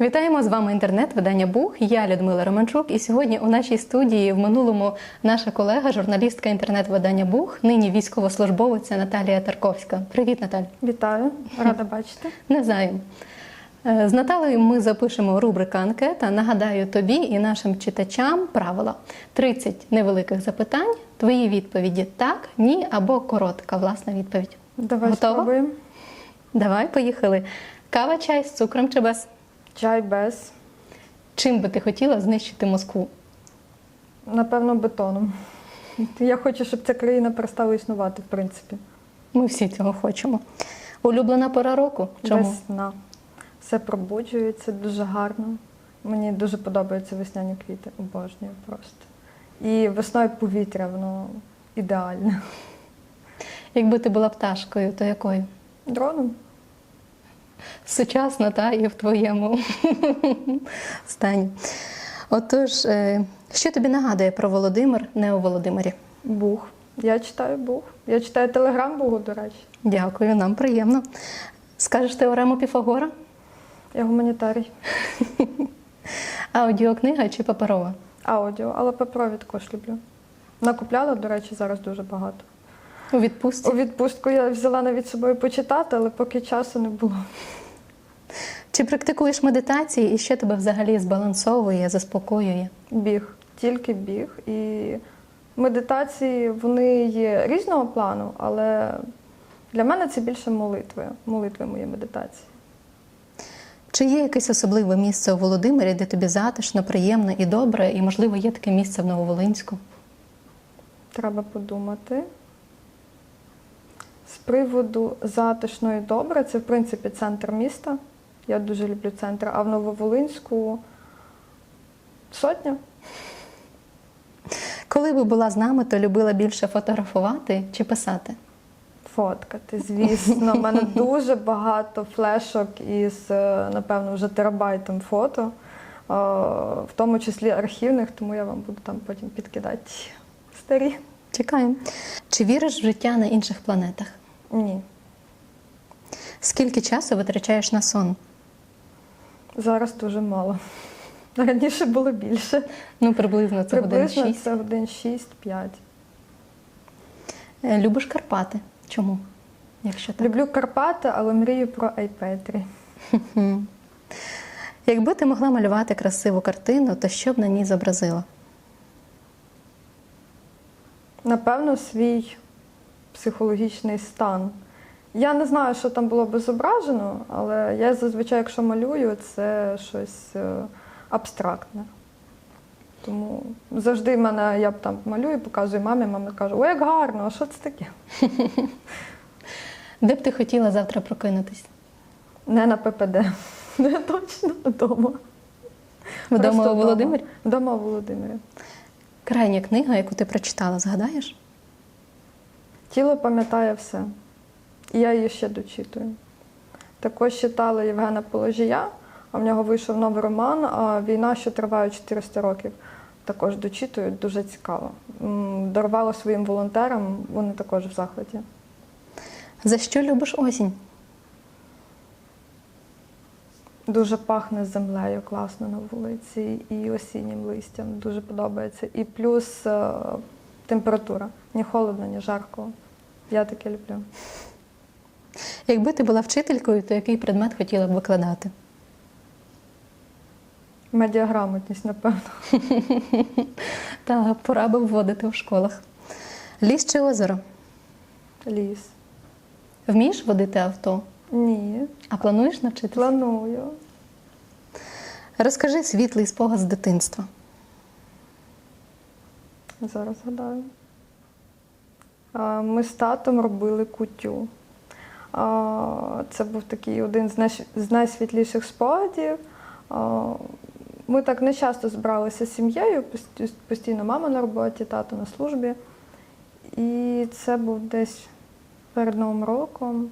Вітаємо з вами інтернет-видання Бух. Я Людмила Романчук. І сьогодні у нашій студії в минулому наша колега, журналістка інтернет-видання Бух, нині військовослужбовиця Наталія Тарковська. Привіт, Наталь. Вітаю, рада бачити. Навзаєм. Е, З Наталею ми запишемо рубрика анкета. Нагадаю тобі і нашим читачам правила: 30 невеликих запитань, твої відповіді так, ні або коротка власна відповідь. Давай Готова? спробуємо. Давай, поїхали. Кава, чай з цукром чи без? Чай без, Чим би ти хотіла знищити Москву? напевно, бетоном. Я хочу, щоб ця країна перестала існувати, в принципі. Ми всі цього хочемо. Улюблена пора року. Чому? Весна. Все пробуджується дуже гарно. Мені дуже подобаються весняні квіти, обожнюю просто. І весною повітря, воно ідеальне. Якби ти була пташкою, то якою? Дроном. Сучасна, та і в твоєму стані. Отож, е, що тобі нагадує про Володимир не у Володимирі? Бух. Я читаю бух. Я читаю телеграм Бугу, до речі. Дякую, нам приємно. Скажеш теорему Піфагора? Я гуманітарій. Аудіокнига чи паперова? Аудіо, але паперові також люблю. Накупляла, до речі, зараз дуже багато. У відпустці? У відпустку я взяла навіть собою почитати, але поки часу не було. Чи практикуєш медитації і що тебе взагалі збалансовує, заспокоює? Біг, тільки біг. І медитації вони є різного плану, але для мене це більше молитви. Молитви мої медитації. Чи є якесь особливе місце у Володимирі, де тобі затишно, приємно і добре, і, можливо, є таке місце в Нововолинську? Треба подумати. З приводу затишно і добре, це в принципі центр міста. Я дуже люблю центр. А в Нововолинську сотня. Коли би була з нами, то любила більше фотографувати чи писати? Фоткати, звісно. У мене дуже багато флешок із, е, напевно, вже терабайтом фото, е, в тому числі архівних, тому я вам буду там потім підкидати старі. Чекаємо. Чи віриш в життя на інших планетах? Ні. Скільки часу витрачаєш на сон? Зараз дуже мало. Раніше було більше. Ну, приблизно це годин Приблизно 6. це годин 6-5. Е, Любиш Карпати? Чому? Якщо так. Люблю Карпати, але мрію про Айпетрі. Якби ти могла малювати красиву картину, то що б на ній зобразила? Напевно, свій психологічний стан. Я не знаю, що там було би зображено, але я зазвичай, якщо малюю, це щось е, абстрактне. Тому завжди мене я б там малюю, показую мамі, мама каже, ой, як гарно, а що це таке? Де б ти хотіла завтра прокинутись? Не на ППД, не точно вдома. Вдома у Володимирі? Вдома у Володимирі. Крайня книга, яку ти прочитала, згадаєш? Тіло пам'ятає все. І я її ще дочитую. Також читала Євгена Положія, а в нього вийшов новий роман Війна, що триває 400 років. Також дочитую, дуже цікаво. Дарувала своїм волонтерам, вони також в захваті. За що любиш осінь? Дуже пахне землею класно на вулиці і осіннім листям. Дуже подобається. І плюс е, температура. Ні холодно, ні жарко. Я таке люблю. Якби ти була вчителькою, то який предмет хотіла б викладати? Медіаграмотність, напевно. Та пора би вводити в школах. Ліс чи озеро? Ліс. Вмієш водити авто? Ні. А плануєш навчитися? Планую. Розкажи світлий спогад з дитинства. Зараз згадаю. А, Ми з татом робили кутю. Це був такий один з найсвітліших спогадів. Ми так не часто збиралися з сім'єю, постійно мама на роботі, тато на службі. І це був десь перед Новим роком.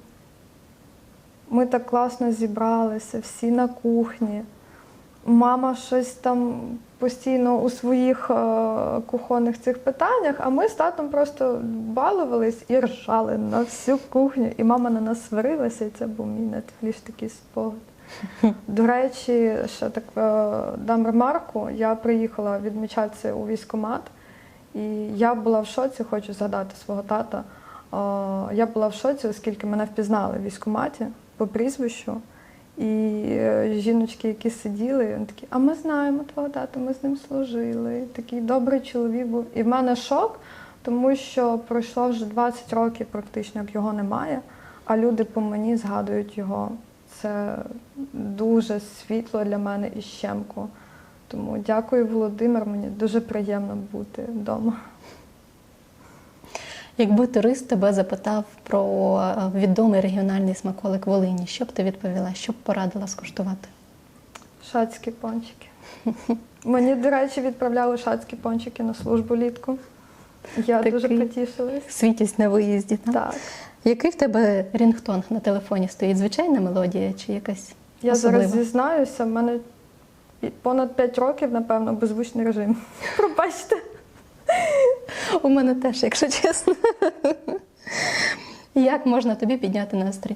Ми так класно зібралися, всі на кухні. Мама щось там постійно у своїх е, кухонних цих питаннях, а ми з татом просто балувались і ржали на всю кухню. І мама на нас сварилася, і це був мій найтепліший такий спогад. До речі, ще так е, дам ремарку. Я приїхала відмічатися у військкомат, і я була в шоці, хочу згадати свого тата. Е, Я була в шоці, оскільки мене впізнали в військкоматі по прізвищу. І е, жіночки, які сиділи, вони такі, а ми знаємо твого тата, ми з ним служили. Такий добрий чоловік був. І в мене шок, тому що пройшло вже 20 років, практично як його немає, а люди по мені згадують його. Це дуже світло для мене і щемко. Тому дякую, Володимир. Мені дуже приємно бути вдома. Якби турист тебе запитав про е, відомий регіональний смаколик Волині, що б ти відповіла? Що б порадила скуштувати? Шацькі пончики. Мені, до речі, відправляли шацькі пончики на службу літку. Я дуже Такий потішилась. Світість на виїзді. Так? Так. Який в тебе рінгтон на телефоні стоїть? Звичайна мелодія чи якась? Я особлива? зараз зізнаюся, в мене понад 5 років, напевно, беззвучний режим. Пробачте. У мене теж, якщо чесно. Як можна тобі підняти настрій?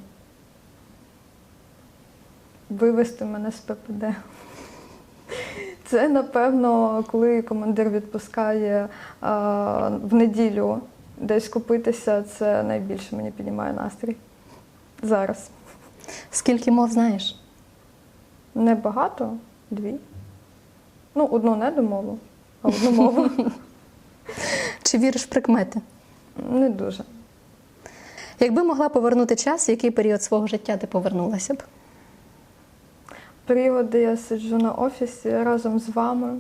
Вивести мене з ППД. Це, напевно, коли командир відпускає а, в неділю десь купитися, це найбільше мені піднімає настрій. Зараз. Скільки мов знаєш? Небагато, дві. Ну, одну не домову, а одну мову. Чи віриш в прикмети? Не дуже. Якби могла повернути час, в який період свого життя ти повернулася б? період, де я сиджу на офісі разом з вами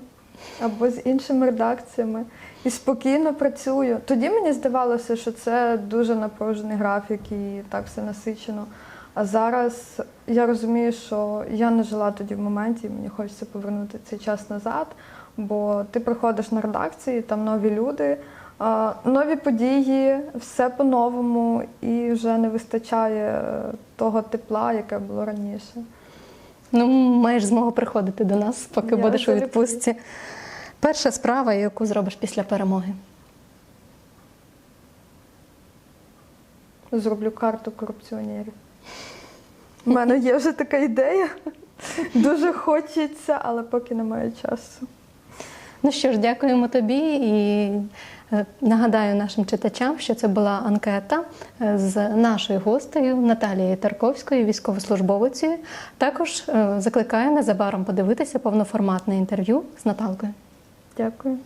або з іншими редакціями і спокійно працюю. Тоді мені здавалося, що це дуже напружений графік і так все насичено. А зараз я розумію, що я не жила тоді в моменті, і мені хочеться повернути цей час назад, бо ти приходиш на редакції, там нові люди, нові події, все по-новому, і вже не вистачає е, того тепла, яке було раніше. Ну, маєш змогу приходити до нас, поки Я будеш у відпустці. Перша справа, яку зробиш після перемоги. Зроблю карту корупціонерів. У мене є вже така ідея. Дуже хочеться, але поки немає часу. Ну що ж, дякуємо тобі і е, нагадаю нашим читачам, що це була анкета е, з нашою гостею Наталією Тарковською, військовослужбовицею. Також е, закликаю незабаром подивитися повноформатне інтерв'ю з Наталкою. Дякую.